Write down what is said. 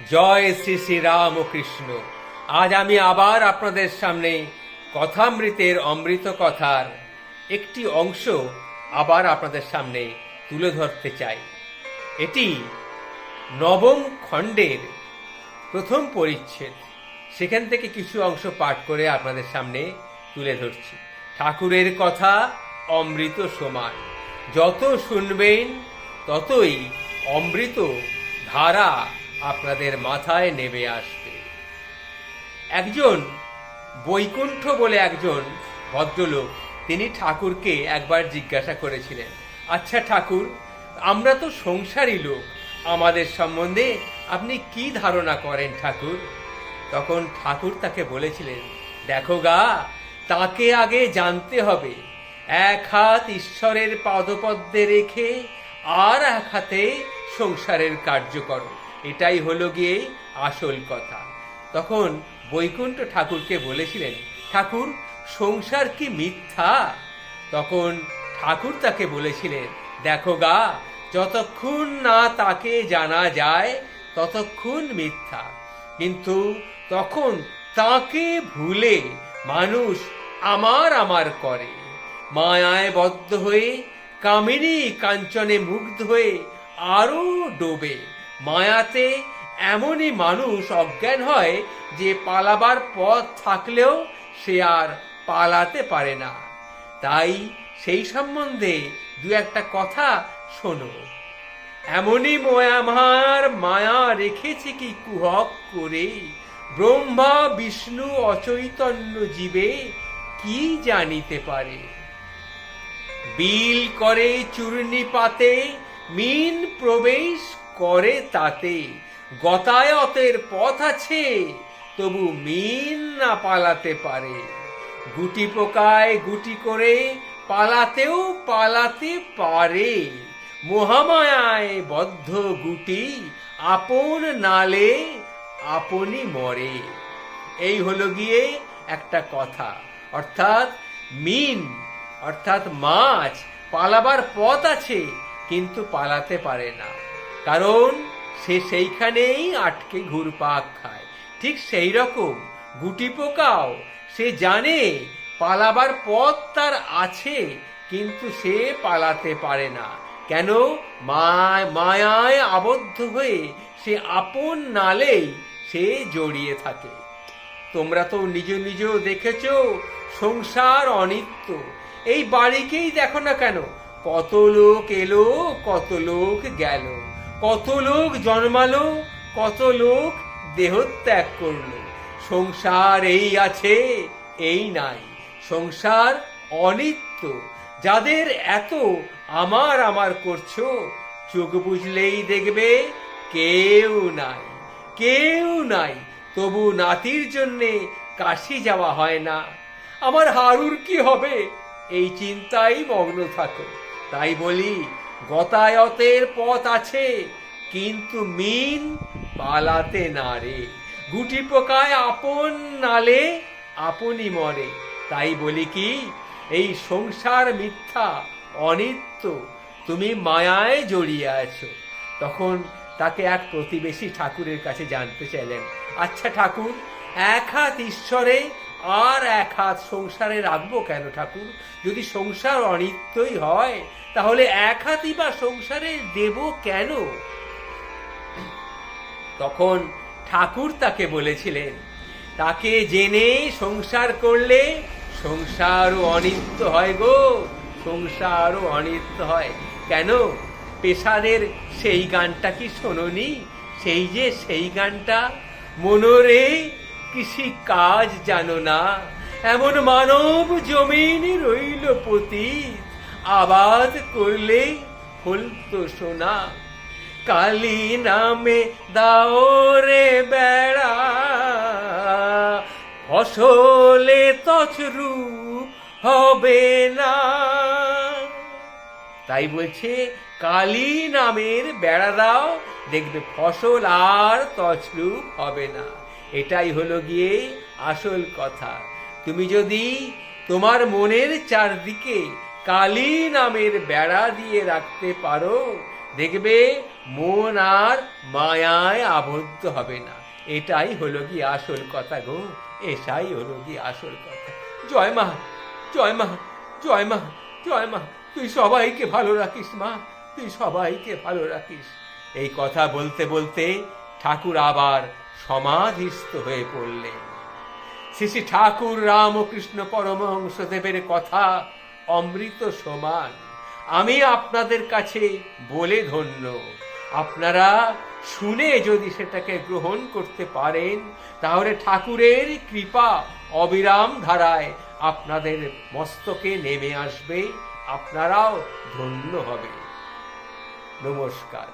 জয় শ্রী শ্রী রাম ও কৃষ্ণ আজ আমি আবার আপনাদের সামনে কথামৃতের অমৃত কথার একটি অংশ আবার আপনাদের সামনে তুলে ধরতে চাই। এটি নবম খণ্ডের প্রথম পরিচ্ছেদ। সেখান থেকে কিছু অংশ পাঠ করে আপনাদের সামনে তুলে ধরছি। ঠাকুরের কথা অমৃত সমান। যত শুনবেন, ততই অমৃত ধারা আপনাদের মাথায় নেমে আসবে। একজন বৈকুণ্ঠ বলে একজন ভদ্রলোক, তিনি ঠাকুরকে একবার জিজ্ঞাসা করেছিলেন আচ্ছা ঠাকুর, আমরা তো সংসারী লোক, আমাদের সম্বন্ধে আপনি কি ধারণা করেন ঠাকুর? তখন ঠাকুর তাকে বলেছিলেন, দেখো গা, তাকে আগে জানতে হবে। এক হাত ঈশ্বরের পাদপদ্মে রেখে আর এক হাতে সংসারের কার্য করো। এটাই হলো গিয়ে আসল কথা। তখন বৈকুণ্ঠ ঠাকুরকে বলেছিলেন, ঠাকুর, সংসার কি মিথ্যা? তখন ঠাকুর তাকে বলেছিলেন, দেখো গা, যতক্ষণ না তাকে জানা যায়, ততক্ষণ মিথ্যা। কিন্তু তখন তাকে ভুলে মানুষ আমার আমার করে। মায়ায় বদ্ধ হয়ে, কামিনী কাঞ্চনে মুগ্ধ হয়ে আরও ডোবে। মায়াতে এমনই মানুষ অজ্ঞান হয় যে পালাবার পথ থাকলেও সে আর পালাতে পারে না। তাই সেই সম্বন্ধে দু একটা কথা শোনো। এমনই ময়ামার মায়া রেখেছে কি কুহক করে? ব্রহ্মা, বিষ্ণু, অচৈতন্য জীবে কি জানিতে পারে? বিল করে চূর্ণি পাতে মিন প্রবেশ করে তাতে। গতায়তের পথ আছে, তবু মিন না পালাতে পারে। গুটি পোকায় গুটি করে পালাতেও পালাতে পারে। মহামায়ায় বদ্ধ গুটি আপন নালে আপনি মরে। এই হলো গিয়ে একটা কথা। অর্থাৎ মিন, অর্থাৎ মাছ পালাবার পথ আছে কিন্তু পালাতে পারে না। কারণ সে সেইখানেই আটকে ঘুরপাক খায়। ঠিক সেই রকম গুটি পোকাও সে জানে পালাবার পথ তার আছে, কিন্তু সে পালাতে পারে না। কেন? মায়, মায়ায় আবদ্ধ হয়ে সে আপন নালেই সে জড়িয়ে থাকে। তোমরা তো নিজ নিজ দেখেছ সংসার অনিত্য। এই বাড়িকেই দেখো না কেন? কত লোক এলো, কত লোক গেল, কত লোক জন্মালো, কত লোক দেহত্যাগ করল। সংসার এই আছে, এই নাই। সংসার অনিত্য। যাদের এত আমার আমার করছ, চোখ বুঝলেই দেখবে কেউ নাই। কেউ নাই। তবু নাতির জন্যে কাশি যাওয়া হয় না। আমার হারুর কি হবে? এই চিন্তাই মগ্ন থাকো। তাই বলি, গতায়তের পথ আছে, কিন্তু মিন পালাতে না রে। গুটি পোকায় আপন নালে আপনি মরে। তাই বলি কি, এই সংসার মিথ্যা, অনিত্য, তুমি মায়ায় জড়িয়ে আছো। তখন তাকে এক প্রতিবেশী ঠাকুরের কাছে জানতে চাইলেন আচ্ছা ঠাকুর, এক হাত ঈশ্বরে আর এক হাত সংসারে রাখব কেন ঠাকুর? যদি সংসার অনিত্যই হয়, তাহলে এক হাতই বা সংসারে দেব কেন? তখন ঠাকুর তাকে বলেছিলেন, তাকে জেনে সংসার করলে সংসারও অনিত্য হয় গো, সংসারও অনিত্য হয়। কেন? পেশাদের সেই গানটা কি শোনি সেই যে সেই গানটা মনোরে কৃষি কাজ জানো না? এমন মানব জমিন রইল পতি আবাদ করলে ফলতো সোনা। কালী নামে দাও রে বেড়া। ফসলে তছরু হবে না। তাই বলছে, কালী নামের বেড়া দাও, দেখবে ফসল আর তছরূপ হবে না। এটাই হলো গিয়ে আসল কথা। তুমি যদি তোমার মনের চারদিকে কালী নামের বেড়া দিয়ে রাখতে পারো, দেখবে মন আর মায়ায় আবদ্ধ হবে না। এটাই হলো কি আসল কথা গো, এটাই হলো কি আসল কথা। জয় মা জয় মা জয় মা জয় মা, তুই সবাইকে ভালো রাখিস মা, তুই সবাইকে ভালো রাখিস। এই কথা বলতে বলতে ঠাকুর আবার সমাধিস্থ হয়ে পড়লেন। শ্রী শ্রী ঠাকুর রামকৃষ্ণ পরমহংসদেবের কথা অমৃত সমান। আমি আপনাদের কাছে বলে ধন্য, আপনারা শুনে যদি সেটাকে গ্রহণ করতে পারেন, তাহলে ঠাকুরের কৃপা অবিরাম ধারায় আপনাদের মস্তকে নেমে আসবে, আপনারাও ধন্য হবে নমস্কার।